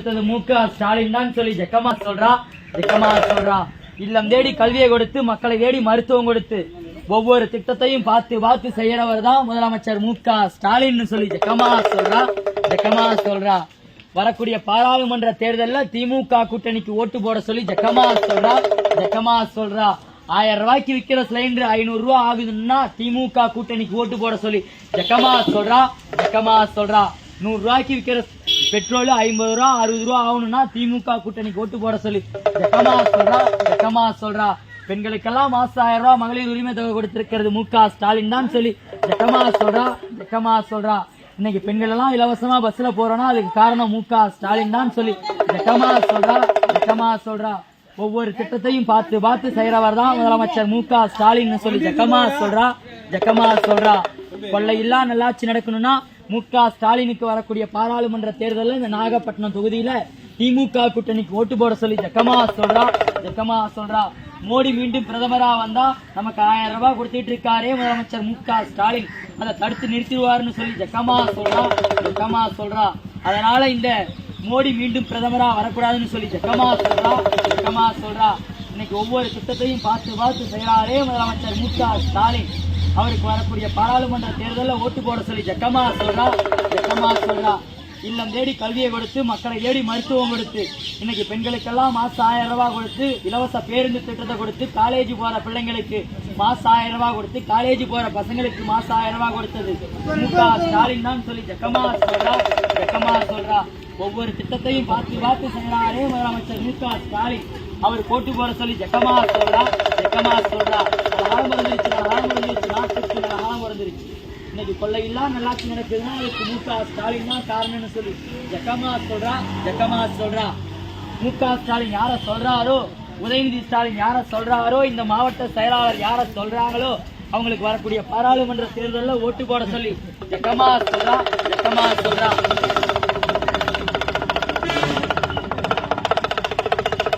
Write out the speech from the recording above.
அடுத்தது மு க. ஸ்டாலின் தான் சொல்லி ஜக்கமா சொல்றா ஜக்கமா சொல்றா. இல்லம் தேடி கல்வியை கொடுத்து மக்களை தேடி மருத்துவம் கொடுத்து ஒவ்வொரு திட்டத்தையும் பார்த்து பார்த்து செய்யறவர் தான் முதலமைச்சர் மு க. ஸ்டாலின் சொல்லி ஜக்கமா சொல்றா ஜக்கமா சொல்றா. வரக்கூடிய பாராளுமன்ற தேர்தலில் திமுக கூட்டணிக்கு ஓட்டு போட சொல்லி ஜக்கமா சொல்றா ஜக்கமா சொல்றா. ஆயிரம் ரூபாய்க்கு விற்கிற சிலிண்டர் ஐநூறு ரூபா ஆகுதுன்னா திமுக கூட்டணிக்கு ஓட்டு போட சொல்லி ஜக்கமா சொல்றா ஜக்கமா சொல்றா. நூறு ரூபாய்க்கு விற்கிற பெட்ரோல் ஐம்பது ரூபா அறுபது ரூபா ஆகணும்னா திமுக கூட்டணிக்கு ஓட்டு போட சொல்லி. ஜக்கமா சொல்றா ஜக்கமா சொல்றா. பெண்களுக்கெல்லாம் மாசம் ஆயிரம் ரூபா மகளிர் உரிமை தொகை கொடுத்திருக்கிறது மு க ஸ்டாலின் தான் சொல்லி. ஜெக்கமா சொல்றா ஜக்கமா சொல்றா. இன்னைக்கு பெண்கள் எல்லாம் இலவசமா பஸ்ல போறோம்னா அதுக்கு காரணம் மு க ஸ்டாலின் தான் சொல்லி. ஜக்கமா சொல்றா ஜெக்கமா சொல்றா. ஒவ்வொரு திட்டத்தையும் பார்த்து பார்த்து செய்யறவர் தான் முதலமைச்சர் மு க ஸ்டாலின் சொல்லி. ஜக்கமா சொல்றா ஜக்கமா சொல்றா. கொள்ளை இல்லா நல்லாட்சி நடக்கணும்னா மு க ஸ்டாலினுக்கு வரக்கூடிய பாராளுமன்ற தேர்தலில் இந்த நாகப்பட்டினம் தொகுதியில திமுக கூட்டணிக்கு ஓட்டு போட சொல்லி ஜக்கமா சொல்றா ஜக்கமா சொல்றா. மோடி மீண்டும் பிரதமரா வந்தா நமக்கு ஆயிரம் ரூபாய் கொடுத்துட்டு இருக்காரே முதலமைச்சர் மு க ஸ்டாலின். அதை தடுத்து நிறுத்திடுவாருன்னு சொல்லி ஜக்கமா சொல்றா ஜக்கமா சொல்றா. அதனால இந்த மோடி மீண்டும் பிரதமரா வரக்கூடாதுன்னு சொல்லி ஜக்கமா சொல்றா ஜக்கமா சொல்றா. இன்னைக்கு ஒவ்வொரு திட்டத்தையும் பார்த்து பார்த்து செய்யறாரே முதலமைச்சர் மு க ஸ்டாலின். அவருக்கு வரக்கூடிய பாராளுமன்ற தேர்தலில் ஓட்டு போட சொல்லி ஜக்கமா சொல்றா ஜக்கமா சொல்றா. இல்லம் தேடி கல்வியை கொடுத்து மக்களை தேடி மருத்துவம் கொடுத்து இன்னைக்கு பெண்களுக்கெல்லாம் மாசம் ஆயிரம் ரூபாய் கொடுத்து இலவச பேருந்து திட்டத்தை கொடுத்து காலேஜ் போற பிள்ளைங்களுக்கு மாசம் ஆயிரம் ரூபாய் கொடுத்து காலேஜ் போற பசங்களுக்கு மாசம் ஆயிரம் ரூபாய் கொடுத்தது. மு க ஸ்டாலின் தான் சொல்லி ஜக்கமா சொல்றா ஜக்கமா சொல்றா. ஒவ்வொரு திட்டத்தையும் பார்த்து பார்த்து செய்யறாரே முதலமைச்சர் மு க ஸ்டாலின் அவர் போட்டு போற சொல்லி ஜக்கமா சொல்றா ஜக்கமா சொல்றா. அழகாக இன்னைக்கு கொள்ளையில்லா நல்லாட்சி நடக்குதுன்னா அதுக்கு மு க ஸ்டாலின் தான் காரணம்னு சொல்லி. ஜக்கமா சொல்றா ஜக்கமா சொல்றா. மு க ஸ்டாலின் யார சொல்றாரோ உதயநிதி ஸ்டாலின் யார சொல்றாரோ இந்த மாவட்ட செயலாளர் யார சொல்றாங்களோ அவங்களுக்கு வரக்கூடிய பாராளுமன்ற தேர்தலில் ஓட்டு போட சொல்லி ஜக்கமா சொல்றா ஜக்கமா சொல்றா.